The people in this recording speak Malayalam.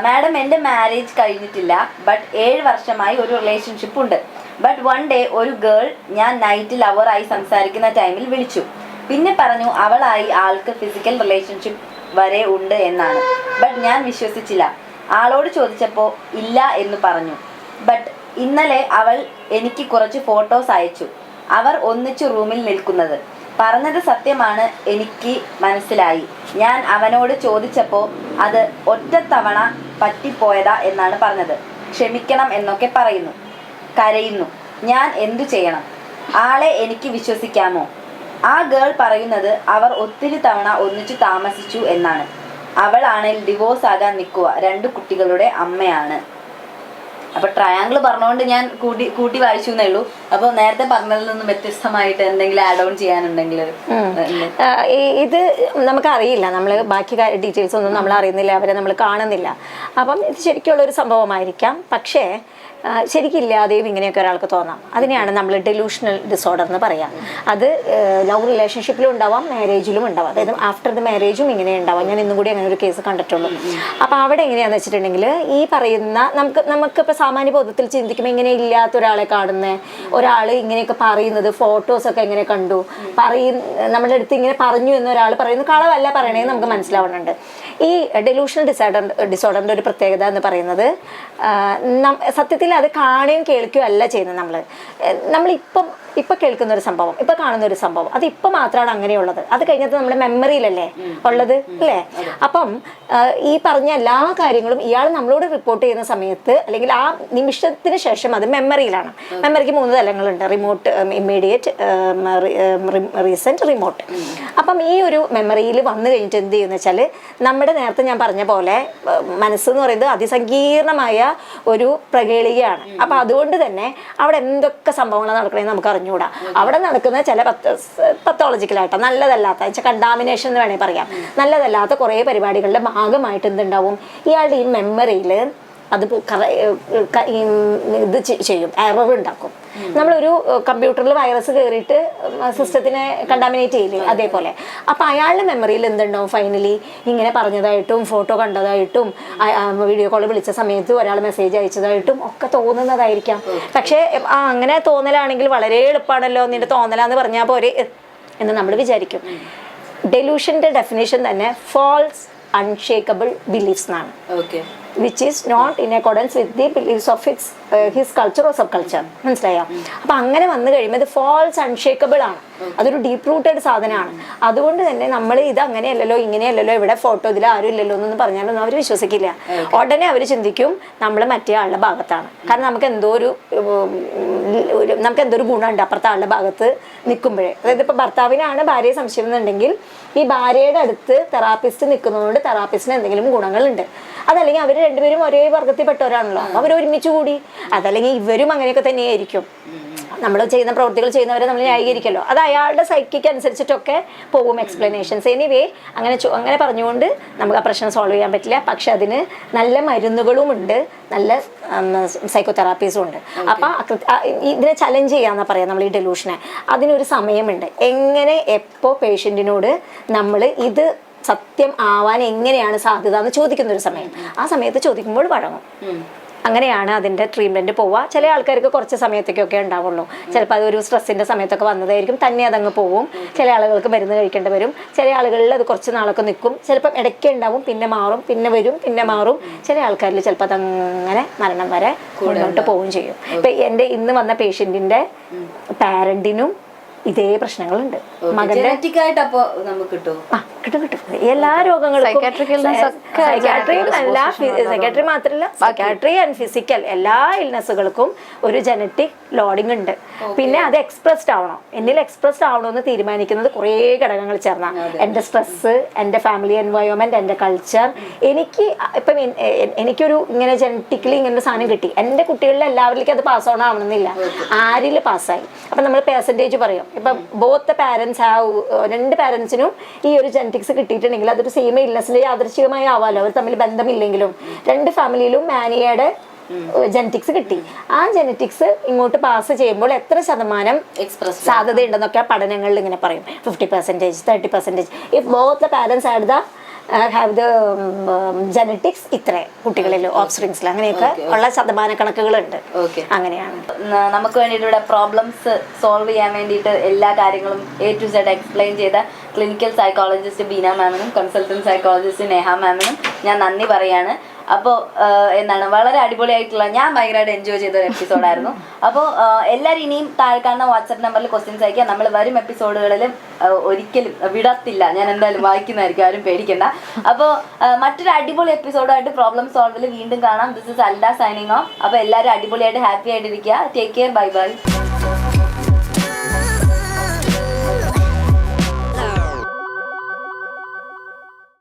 മാഡം എന്റെ മാരേജ് കഴിഞ്ഞിട്ടില്ല ബട്ട് ഏഴ് വർഷമായി ഒരു റിലേഷൻഷിപ്പ് ഉണ്ട്. ബട്ട് വൺ ഡേ ഒരു ഗേൾ ഞാൻ നൈറ്റ് ലവറായി സംസാരിക്കുന്ന ടൈമിൽ വിളിച്ചു. പിന്നെ പറഞ്ഞു അവളായി ആൾക്ക് ഫിസിക്കൽ റിലേഷൻഷിപ്പ് വരെ ഉണ്ട് എന്നാണ്. ബട്ട് ഞാൻ വിശ്വസിച്ചില്ല. ആളോട് ചോദിച്ചപ്പോൾ ഇല്ല എന്ന് പറഞ്ഞു. ബട്ട് ഇന്നലെ അവൾ എനിക്ക് കുറച്ച് ഫോട്ടോസ് അയച്ചു. അവർ ഒന്നിച്ചു റൂമിൽ നിൽക്കുന്നത്. പറഞ്ഞത് സത്യമാണ് എനിക്ക് മനസ്സിലായി. ഞാൻ അവനോട് ചോദിച്ചപ്പോൾ അത് ഒറ്റത്തവണ പറ്റിപ്പോയതാ എന്നാണ് പറഞ്ഞത്. ക്ഷമിക്കണം എന്നൊക്കെ പറയുന്നു. കരയുന്നു. ഞാൻ എന്തു ചെയ്യണം? ആളെ എനിക്ക് വിശ്വസിക്കാമോ? ആ ഗേൾ പറയുന്നത് അവർ ഒത്തിരി തവണ ഒന്നിച്ചു താമസിച്ചു എന്നാണ്. അവളാണെങ്കിൽ ഡിവോഴ്സ് ആകാൻ നിൽക്കുക. രണ്ട് കുട്ടികളുടെ അമ്മയാണ്. അപ്പൊ ട്രയാങ്കിൾ പറഞ്ഞുകൊണ്ട് ഞാൻ കൂട്ടി കൂട്ടി വായിച്ചു എന്നേ ഉള്ളൂ. അപ്പൊ നേരത്തെ പറഞ്ഞതിൽ നിന്നും വ്യത്യസ്തമായിട്ട് എന്തെങ്കിലും ആഡ് ഓൺ ചെയ്യാനുണ്ടെങ്കിൽ ഇത് നമുക്ക് ഇത് നമുക്കറിയില്ല. നമ്മൾ ബാക്കി ഡീറ്റെയിൽസ് ഒന്നും നമ്മൾ അറിയുന്നില്ല അവരെ നമ്മൾ കാണുന്നില്ല. അപ്പം ഇത് ശരിക്കുള്ള ഒരു സംഭവമായിരിക്കാം. പക്ഷേ ശരിക്കില്ലാതെയും ഇങ്ങനെയൊക്കെ ഒരാൾക്ക് തോന്നാം. അതിനെയാണ് നമ്മൾ ഡെലൂഷണൽ ഡിസോർഡർ എന്ന് പറയാം. അത് ലവ് റിലേഷൻഷിപ്പിലും ഉണ്ടാവാം മാരേജിലും ഉണ്ടാവാം. അതായത് ആഫ്റ്റർ ദ മാരേജും ഇങ്ങനെ ഉണ്ടാവാം. ഞാൻ ഇന്നും കൂടി അങ്ങനെ ഒരു കേസ് കണ്ടിട്ടുള്ളൂ. അപ്പോൾ അവിടെ എങ്ങനെയാണെന്ന് വെച്ചിട്ടുണ്ടെങ്കിൽ ഈ പറയുന്ന നമുക്ക് നമുക്കിപ്പോൾ സാമാന്യ ബോധത്തിൽ ചിന്തിക്കുമ്പോൾ ഇങ്ങനെ ഇല്ലാത്ത ഒരാളെ കാണുന്നത് ഒരാൾ ഇങ്ങനെയൊക്കെ പറയുന്നത് ഫോട്ടോസൊക്കെ എങ്ങനെ കണ്ടു പറയുന്ന നമ്മുടെ അടുത്ത് ഇങ്ങനെ പറഞ്ഞു എന്ന് ഒരാൾ പറയുന്നത് കളവല്ല പറയണേന്ന് നമുക്ക് മനസ്സിലാവുന്നുണ്ട്. ഈ ഡെലൂഷൻ ഡിസോർഡർ ഡിസോർഡറിന്റെ ഒരു പ്രത്യേകത എന്ന് പറയുന്നത് സത്യത്തിൽ അത് കാണുകയും കേൾക്കുകയും അല്ല ചെയ്യുന്നത് നമ്മൾ നമ്മളിപ്പം ഇപ്പം കേൾക്കുന്ന ഒരു സംഭവം ഇപ്പം കാണുന്ന ഒരു സംഭവം അത് ഇപ്പം മാത്രമാണ് അങ്ങനെയുള്ളത്. അത് കഴിഞ്ഞത് നമ്മുടെ മെമ്മറിയിലല്ലേ ഉള്ളത് അല്ലേ? അപ്പം ഈ പറഞ്ഞ എല്ലാ കാര്യങ്ങളും ഇയാൾ നമ്മളോട് റിപ്പോർട്ട് ചെയ്യുന്ന സമയത്ത് അല്ലെങ്കിൽ ആ നിമിഷത്തിന് ശേഷം അത് മെമ്മറിയിലാണ് മെമ്മറിക്ക് മൂന്ന് തലങ്ങളുണ്ട് റിമോട്ട് ഇമ്മീഡിയറ്റ് റീസെന്റ് റിമോട്ട് അപ്പം ഈ ഒരു മെമ്മറിയിൽ വന്നു കഴിഞ്ഞിട്ട് എന്ത് ചെയ്യുന്ന വെച്ചാൽ നമ്മുടെ നേരത്തെ ഞാൻ പറഞ്ഞ പോലെ മനസ്സെന്ന് പറയുന്നത് അതിസങ്കീർണമായ ഒരു പ്രകേളികയാണ്. അപ്പൊ അതുകൊണ്ട് തന്നെ അവിടെ എന്തൊക്കെ സംഭവങ്ങളാണ് നടക്കണമെന്ന് നമുക്ക് അറിഞ്ഞുകൂടാ. അവിടെ നടക്കുന്ന ചില പത്തോളജിക്കലായിട്ട് നല്ലതല്ലാത്ത കണ്ടാമിനേഷൻ എന്ന് വേണമെങ്കിൽ പറയാം. നല്ലതല്ലാത്ത കുറേ പരിപാടികളുടെ ഭാഗമായിട്ട് എന്തുണ്ടാവും? ഇയാളുടെ ഈ മെമ്മറിയിൽ അത് ഇത് ചെയ്യും. എറർ ഉണ്ടാക്കും. നമ്മളൊരു കമ്പ്യൂട്ടറിൽ വൈറസ് കയറിയിട്ട് സിസ്റ്റത്തിനെ കണ്ടാമിനേറ്റ് ചെയ്യില്ലേ? അതേപോലെ. അപ്പം അയാളുടെ മെമ്മറിയിൽ എന്തുണ്ടാവും? ഫൈനലി ഇങ്ങനെ പറഞ്ഞതായിട്ടും ഫോട്ടോ കണ്ടതായിട്ടും വീഡിയോ കോൾ വിളിച്ച സമയത്ത് ഒരാൾ മെസ്സേജ് അയച്ചതായിട്ടും ഒക്കെ തോന്നുന്നതായിരിക്കാം. പക്ഷേ ആ അങ്ങനെ തോന്നലാണെങ്കിൽ വളരെ എളുപ്പമാണല്ലോ നിന്റെ തോന്നലാന്ന് പറഞ്ഞാൽ പോരെ എന്ന് നമ്മൾ വിചാരിക്കും. ഡെലൂഷന്റെ ഡെഫിനേഷൻ തന്നെ ഫോൾസ് അൺഷേക്കബിൾ ബിലീഫ്സ് എന്നാണ്. Okay which is not in accordance with the believes of it's his culture or subculture മനസ്സിലായോ? അപ്പം അങ്ങനെ വന്നു കഴിയുമ്പോൾ ഇത് ഫോൾസ് അൺഷേക്കബിൾ ആണ്. അതൊരു ഡീപ്പ് റൂട്ടഡ് സാധനമാണ്. അതുകൊണ്ട് തന്നെ നമ്മൾ ഇത് അങ്ങനെയല്ലല്ലോ ഇങ്ങനെയല്ലല്ലോ ഇവിടെ ഫോട്ടോ ഇതിൽ ആരും ഇല്ലല്ലോ എന്നൊന്നും പറഞ്ഞാലൊന്നും അവർ വിശ്വസിക്കില്ല. ഉടനെ അവർ ചിന്തിക്കും നമ്മൾ മറ്റേ ആളുടെ ഭാഗത്താണ്. കാരണം നമുക്ക് എന്തോ ഒരു നമുക്ക് എന്തോ ഒരു ഗുണമുണ്ട് അപ്പുറത്തെ ആളുടെ ഭാഗത്ത് നിൽക്കുമ്പോഴേ. അതായത് ഇപ്പോൾ ഭർത്താവിനാണ് ഭാര്യയെ സംശയം എന്നുണ്ടെങ്കിൽ ഈ ഭാര്യയുടെ അടുത്ത് തെറാപ്പിസ്റ്റ് നിൽക്കുന്നതുകൊണ്ട് തെറാപ്പിസ്റ്റിന് എന്തെങ്കിലും ഗുണങ്ങളുണ്ട്. അതല്ലെങ്കിൽ അവർ രണ്ടുപേരും ഒരേ വർഗത്തിൽപ്പെട്ടവരാണല്ലോ. അവർ ഒരുമിച്ച് കൂടി. അതല്ലെങ്കിൽ ഇവരും അങ്ങനെയൊക്കെ തന്നെയായിരിക്കും. നമ്മൾ ചെയ്യുന്ന പ്രവൃത്തികൾ ചെയ്യുന്നവരെ നമ്മൾ ന്യായീകരിക്കല്ലോ. അത് അയാളുടെ സൈക്കിക്ക് അനുസരിച്ചിട്ടൊക്കെ പോകും എക്സ്പ്ലനേഷൻസ് എനിവേ അങ്ങനെ അങ്ങനെ പറഞ്ഞുകൊണ്ട് നമുക്ക് ആ പ്രശ്നം സോൾവ് ചെയ്യാൻ പറ്റില്ല. പക്ഷെ അതിന് നല്ല മരുന്നുകളും ഉണ്ട് നല്ല സൈക്കോതെറാപ്പീസും ഉണ്ട്. അപ്പം ഇതിനെ ചലഞ്ച് ചെയ്യാന്ന് പറയാം നമ്മൾ ഈ ഡെലൂഷനെ അതിനൊരു സമയമുണ്ട്. എങ്ങനെ എപ്പോൾ പേഷ്യന്റിനോട് നമ്മൾ ഇത് സത്യം ആവാൻ എങ്ങനെയാണ് സാധ്യത എന്ന് ചോദിക്കുന്ന ഒരു സമയം. ആ സമയത്ത് ചോദിക്കുമ്പോൾ വഴങ്ങും. അങ്ങനെയാണ് അതിന്റെ ട്രീറ്റ്മെന്റ് പോവുക. ചില ആൾക്കാർക്ക് കുറച്ച് സമയത്തേക്കൊക്കെ ഉണ്ടാവുള്ളൂ. ചിലപ്പോൾ അതൊരു സ്ട്രെസ്സിന്റെ സമയത്തൊക്കെ വന്നതായിരിക്കും. തന്നെ അതങ്ങ് പോവും. ചില ആളുകൾക്ക് മരുന്ന് കഴിക്കേണ്ടി വരും. ചില ആളുകളിൽ അത് കുറച്ച് നാളൊക്കെ നിൽക്കും. ചിലപ്പം ഇടയ്ക്ക് ഉണ്ടാവും. പിന്നെ മാറും. പിന്നെ വരും. പിന്നെ മാറും. ചില ആൾക്കാരിൽ ചിലപ്പോൾ അതങ്ങനെ മരണം വരെ മുന്നോട്ട് പോവുകയും ചെയ്യും. ഇപ്പം എന്റെ ഇന്ന് വന്ന പേഷ്യന്റിന്റെ പാരന്റിനും ഇതേ പ്രശ്നങ്ങളുണ്ട്. മകന്റെ ജനറ്റിക് ആയിട്ട് അപ്പൊ നമുക്ക് കിട്ടുമോ ആ കിട്ടും കിട്ടും. എല്ലാ രോഗങ്ങളും സൈക്കാട്രി അല്ല സൈക്കാട്രി മാത്രമല്ല സൈക്കാട്രി ആൻഡ് ഫിസിക്കൽ എല്ലാ ഇൽനെസ്സുകൾക്കും ഒരു ജനറ്റിക് ലോഡിംഗ് ഉണ്ട്. പിന്നെ അത് എക്സ്പ്രസ്ഡ് ആവണം. എന്നിൽ എക്സ്പ്രസ്ഡ് ആവണമെന്ന് തീരുമാനിക്കുന്നത് കുറേ ഘടകങ്ങൾ ചേർന്ന. എന്റെ സ്ട്രെസ്സ് എന്റെ ഫാമിലി എൻവയോൺമെന്റ് എന്റെ കൾച്ചർ എനിക്ക് ഇപ്പം എനിക്കൊരു ഇങ്ങനെ ജനറ്റിക്കലി ഇങ്ങനെ സാധനം കിട്ടി. എന്റെ കുട്ടികളിൽ എല്ലാവരിലേക്കും അത് പാസ് ഓൺ ആവണമെന്നില്ല. ആരിൽ പാസ്സായി അപ്പം നമ്മൾ പെർസെന്റേജ് പറയും. ഇപ്പം ബോത്ത് പാരന്റ്സ് ആ രണ്ട് പാരന്റ്സിനും ഈ ഒരു ജനറ്റിക്സ് കിട്ടിയിട്ടുണ്ടെങ്കിൽ അതൊരു സെയിം ഇല്ലസിന്റെ യാദൃശികമായി ആവാലോ. അവർ തമ്മിൽ ബന്ധമില്ലെങ്കിലും രണ്ട് ഫാമിലിയിലും മാനിയയുടെ ജനറ്റിക്സ് കിട്ടി. ആ ജനറ്റിക്സ് ഇങ്ങോട്ട് പാസ് ചെയ്യുമ്പോൾ എത്ര ശതമാനം എക്സ്പ്രസ് സാധ്യതയുണ്ടെന്നൊക്കെ പഠനങ്ങളിൽ ഇങ്ങനെ പറയും. Fifty percentage thirty percentage if both the parents had the have the genetics ഇത്ര കുട്ടികളിൽ ഓഫ് സ്പ്രിങ്സിൽ അങ്ങനെയൊക്കെ ഉള്ള ശതമാന കണക്കുകളുണ്ട് അങ്ങനെയാണ്. നമുക്ക് വേണ്ടിയിട്ട് ഇവിടെ പ്രോബ്ലംസ് സോൾവ് ചെയ്യാൻ വേണ്ടിയിട്ട് എല്ലാ കാര്യങ്ങളും എ ടു സെഡ് എക്സ്പ്ലെയിൻ ചെയ്ത ക്ലിനിക്കൽ സൈക്കോളജിസ്റ്റ് ബീന മാമിനും കൺസൾട്ടന്റ് സൈക്കോളജിസ്റ്റ് നേഹ മാമിനും ഞാൻ നന്ദി പറയാണ്. അപ്പോൾ എന്താണ് വളരെ അടിപൊളിയായിട്ടുള്ള ഞാൻ ഭയങ്കരമായിട്ട് എൻജോയ് ചെയ്ത ഒരു എപ്പിസോഡായിരുന്നു അപ്പോൾ എല്ലാവരും ഇനിയും താഴെ കാണുന്ന വാട്സപ്പ് നമ്പറിൽ ക്വസ്റ്റ്യൻസ് അയക്കുക. നമ്മൾ വരും എപ്പിസോഡുകളിലും ഒരിക്കലും വിടത്തില്ല. ഞാൻ എന്തായാലും വായിക്കുന്നതായിരിക്കും ആരും പേടിക്കണ്ട. അപ്പോൾ മറ്റൊരു അടിപൊളി എപ്പിസോഡായിട്ട് പ്രോബ്ലം സോൾവിൽ വീണ്ടും കാണാം. This is Alda signing off അപ്പോൾ എല്ലാവരും അടിപൊളിയായിട്ട് ഹാപ്പി ആയിട്ടിരിക്കുക. Take care bye bye